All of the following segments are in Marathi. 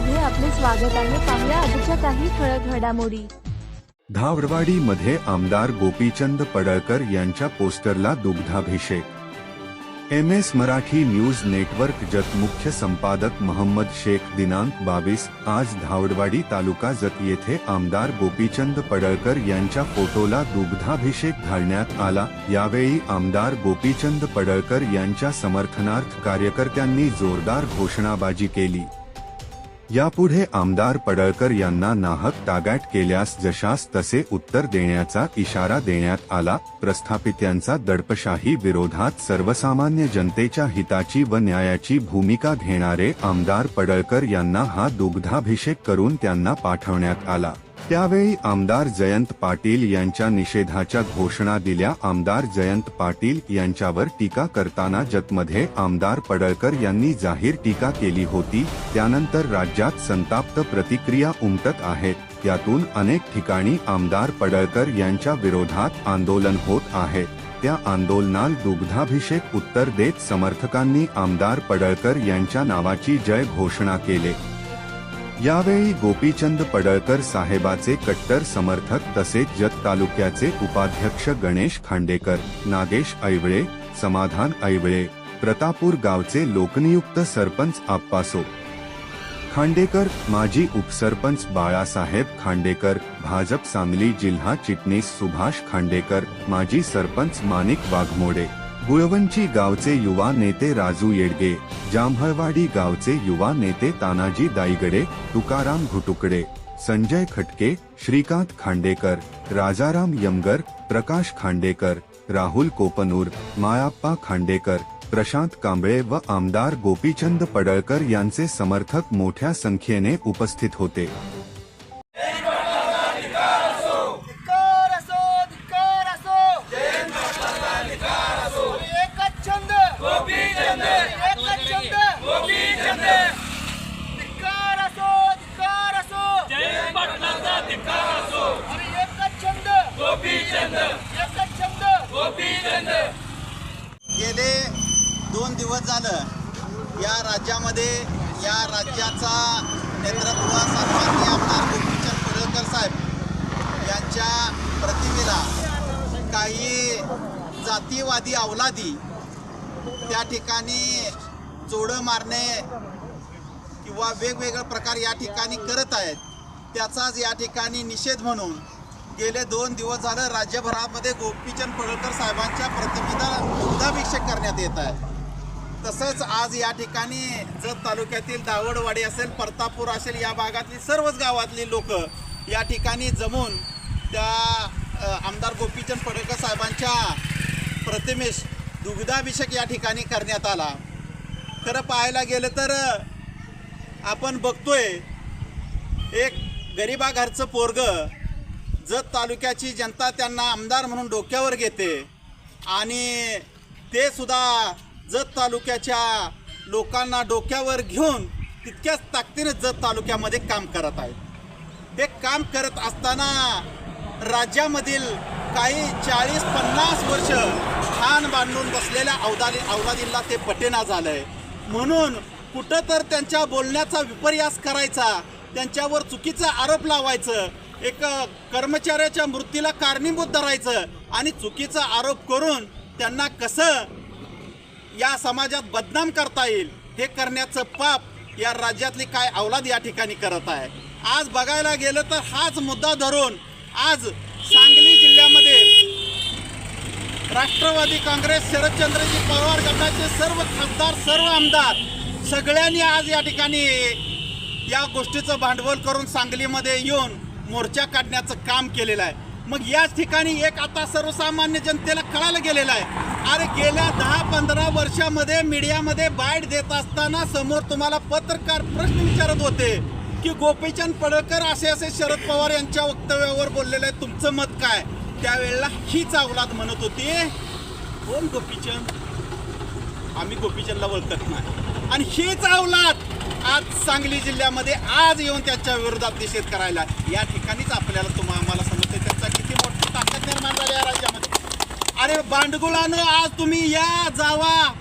मध्ये आपले स्वागत आहे. पाहूया आजच्या काही ठळक घडामोडी. धावडवाडी मध्ये आमदार गोपीचंद पडळकर यांच्या पोस्टरला दुग्धाभिषेक. M S Marathi news network Jath मुख्य संपादक महम्मद शेख दिनांक बावीस आज धावडवाडी तालुका जत येथे आमदार गोपीचंद पडळकर यांच्या फोटोला दुग्धाभिषेक घालण्यात आला. यावेळी आमदार गोपीचंद पडळकर यांच्या समर्थनार्थ कार्यकर्त्यांनी जोरदार घोषणाबाजी केली. यापुढे आमदार पडळकर यांना नाहक तागाट केल्यास जशास तसे उत्तर देण्याचा इशारा देण्यात आला. प्रस्थापित्यांचा दडपशाही विरोधात सर्वसामान्य जनतेच्या हिताची व न्यायाची भूमिका घेणारे आमदार पडळकर यांना हा दुग्धाभिषेक करून त्यांना पाठवण्यात आला. त्यावेळी आमदार जयंत पाटील यांच्या निषेधाच्या घोषणा दिल्या. आमदार जयंत पाटील यांच्यावर टीका करताना जतमध्ये आमदार पडळकर यांनी जाहीर टीका केली होती. त्यानंतर राज्यात संताप्त प्रतिक्रिया उमटत आहेत यातून अनेक ठिकाणी आमदार पडळकर यांच्या विरोधात आंदोलन होत आहे. त्या आंदोलनाल दुग्धाभिषेक उत्तर देत समर्थकांनी आमदार पडळकर यांच्या नावाची जय घोषणा केले. यावेळी गोपीचंद पडळकर साहेबाचे कट्टर समर्थक तसेच जत तालुक्याचे उपाध्यक्ष गणेश खांडेकर नागेश ऐवळे समाधान ऐवळे प्रतापूर गावचे लोकनियुक्त सरपंच आप्पासो. खांडेकर माजी उपसरपंच बाळासाहेब खांडेकर भाजप सांगली जिल्हा चिटणीस सुभाष खांडेकर माजी सरपंच माणिक वाघमोडे. गुळवंची गावचे युवा नेते राजू येडगे जांभळवाडी गावचे युवा नेते तानाजी दाईगडे तुकाराम घुटुकडे संजय खटके श्रीकांत खांडेकर राजाराम यमगर प्रकाश खांडेकर राहुल कोपनूर मायाप्पा खांडेकर प्रशांत कांबळे व आमदार गोपीचंद पडळकर यांचे समर्थक मोठ्या संख्येने उपस्थित होते धिक्कार असो धिक्कार असो आणि एकच छंद एकच छंद धिक्कार असो धिक्कार असो आणि एकच छंद एकच छंद गेले दोन दिवस झालं या राज्यामध्ये या राज्याचा नेतृत्व सन्माननीय आमदार गोपीचंद पडळकर साहेब यांच्या प्रतिमेला काही जातीवादी अवलादी त्या ठिकाणी चोडं मारणे किंवा वेगवेगळे प्रकार या ठिकाणी करत आहेत त्याचाच या ठिकाणी निषेध म्हणून गेले दोन दिवस झालं राज्यभरामध्ये गोपीचंद पडळकर साहेबांच्या प्रतिमेला दुग्धाभिषेक करण्यात येत आहे. तसंच आज या ठिकाणी जत तालुक्यातील दावडवाडी असेल परतापूर असेल या भागातली सर्वच गावातली लोक या ठिकाणी जमून त्या आमदार गोपीचंद पडळकर साहेबांच्या प्रतिमेस दुग्धाभिषेक या ठिकाणी करण्यात आला. खरं पाहायला गेलं तर आपण बघतोय एक गरिबा घरचं पोरग जत तालुक्याची जनता त्यांना आमदार म्हणून डोक्यावर घेते. आणि ते सुद्धा जत तालुक्याच्या लोकांना डोक्यावर घेऊन तितक्याच ताकदीने जत तालुक्यामध्ये काम करत आहेत. ते काम करत असताना राज्यामधील काही चाळीस पन्नास वर्ष ठाण बांधून बसलेल्या अवदाली अवलादींना ते पटेना झालंय. म्हणून कुठं तर त्यांच्या बोलण्याचा विपर्यास करायचा त्यांच्यावर चुकीचा आरोप लावायचं एक कर्मचाऱ्याच्या मृत्यूला कारणीभूत धरायचं आणि चुकीचा आरोप करून त्यांना कसं या समाजात बदनाम करता येईल हे करण्याचं पाप या राज्यातली काय अवलाद या ठिकाणी करत आहे. आज बघायला गेलं तर हाच मुद्दा धरून आज सांगली जिल्ह्यामध्ये राष्ट्रवादी काँग्रेस शरदचंद्रजी पवार गटाचे सर्व खासदार सर्व आमदार सगळ्यांनी आज या ठिकाणी या गोष्टीचं भांडवल करून सांगलीमध्ये येऊन मोर्चा काढण्याचं काम केलेलं आहे. मग याच ठिकाणी एक आता सर्वसामान्य जनतेला कळायला गेलेलं आहे. अरे गेल्या दहा पंधरा वर्षामध्ये मीडियामध्ये बाईट देत असताना समोर तुम्हाला पत्रकार प्रश्न विचारत होते की गोपीचंद पडळकर असे असे शरद पवार यांच्या वक्तव्यावर बोललेलं आहे. तुमचं मत काय? त्यावेळेला हीच अवलाद म्हणत होती. कोण गोपीचंद? आम्ही गोपीचंदला ओळखत नाही. आणि हीच अवलाद आज सांगली जिल्ह्यामध्ये आज येऊन त्यांच्या विरोधात निषेध करायला या ठिकाणीच आपल्याला तुम्हा आम्हाला समजते त्यांचा किती मोठी ताकद निर्माण झाली या राज्यामध्ये. अरे बांडगुळानं आज तुम्ही या जावा.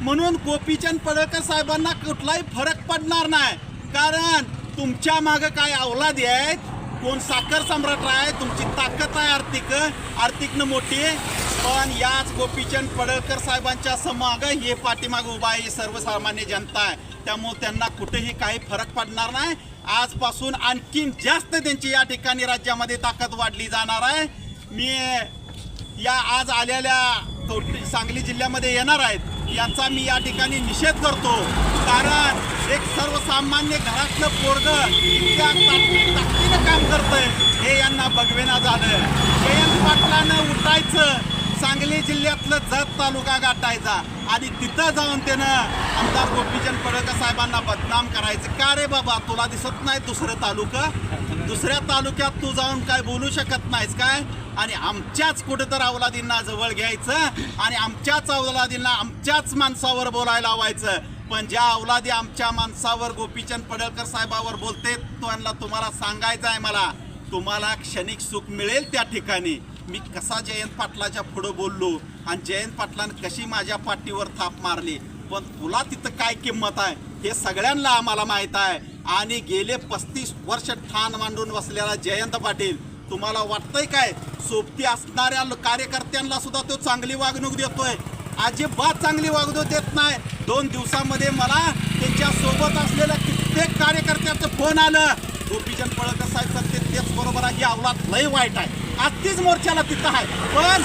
म्हणून गोपीचंद पडळकर साहेबांना कुठलाही फरक पडणार नाही. कारण तुमच्या मागं काय अवलादी आहेत? कोण साखर सम्राट आहे तुमची ताकद आहे आर्थिक आर्थिकनं मोठी. पण याच गोपीचंद पडळकर साहेबांच्या समाग हे पाठीमाग उभा आहे सर्वसामान्य जनता आहे. त्यामुळे त्यांना कुठेही काही फरक पडणार नाही. आजपासून आणखीन जास्त त्यांची या ठिकाणी राज्यामध्ये ताकद वाढली जाणार आहे. मी या आज आलेल्या सांगली जिल्ह्यामध्ये येणार आहेत. यांचा मी या ठिकाणी निषेध करतो. कारण एक सर्वसामान्य घरातलं पोरग इतक्या ताकदीनं काम करतंय हे यांना बघवेना झालं. जयंत पाटील जिल्ह्यातलं जत तालुका गाठायचा. आणि तिथं जाऊन त्यानं आमदार गोपीचंद पडळकर साहेबांना बदनाम करायचं. का रे बाबा? तुला दिसत नाही दुसरं तालुकं? दुसऱ्या तालुक्यात तू जाऊन काय बोलू शकत नाहीस काय? आणि आमच्याच कुठंतर अवलादींना जवळ घ्यायचं आणि आमच्याच अवलादींना आमच्याच माणसावर बोलायला लावायचं. पण ज्या अवलादी आमच्या माणसावर गोपीचंद पडळकर साहेबावर बोलते त्यांना तुम्हाला सांगायचं आहे मला तुम्हाला क्षणिक सुख मिळेल त्या ठिकाणी. मी कसा जयंत पाटलाच्या पुढं बोललो आणि जयंत पाटलानं कशी माझ्या पाठीवर थाप मारली? पण तुला तिथं काय किंमत आहे? हे सगळ्यांना आम्हाला माहीत आहे. आणि गेले पस्तीस वर्ष ठाण मांडून बसलेला जयंत पाटील तुम्हाला वाटतंय काय? सोबती असणाऱ्या कार्यकर्त्यांना सुद्धा तो चांगली वागणूक देतोय. अजिबात चांगली वागणूक देत नाही. दोन दिवसामध्ये मला त्यांच्यासोबत असलेल्या कित्येक कार्यकर्त्याचं फोन आलं. गोपीचंद पळकर साहेब सत्य तेच बरोबर आहे. ही अवलाद लय वाईट आहे. आजतीच मोर्चाला तिथं आहे. पण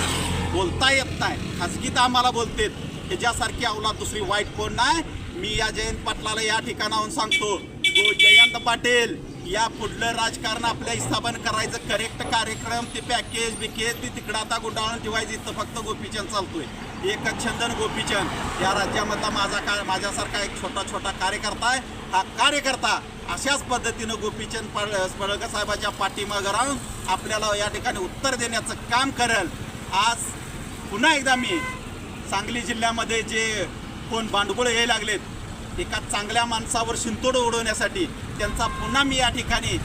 बोलता येत नाही. खाजगीत आम्हाला बोलतेत. ह्याच्यासारखी अवलाद दुसरी वाईट कोण नाही? मी या जयंत पाटलाला या ठिकाणाहून सांगतो. तो जयंत पाटील या पुढलं राजकारण आपल्या हिस्साबानं करायचं. करेक्ट कार्यक्रम ते पॅकेज बिकेज ते तिकडं आता गुंडाळून ठेवायचं. इथं फक्त गोपीचंद चालतोय. एकच छंदन गोपीचंद. या राज्यामधला माझा का माझ्यासारखा एक छोटा छोटा कार्यकर्ता आहे. हा कार्यकर्ता अशाच पद्धतीनं गोपीचंद पड पडळकर साहेबाच्या पाठीमागं राहून आपल्याला या ठिकाणी उत्तर देण्याचं काम करेल. आज पुन्हा एकदा मी सांगली जिल्ह्यामध्ये जे कोण भांडगुळ यायला लागलेत एका चांगल्या माणसावर शिंतोड उडवण्यासाठी त्यांचा पुन्हा मी या ठिकाणी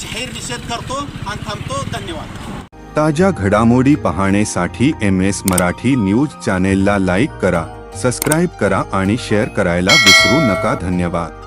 जाहीर निषेध करतो आणि थांबतो. धन्यवाद. ताज्या घडामोडी पाहण्यासाठी एम एस मराठी न्यूज चॅनेलला लाईक करा सबस्क्राईब करा आणि शेअर करायला विसरू नका. धन्यवाद.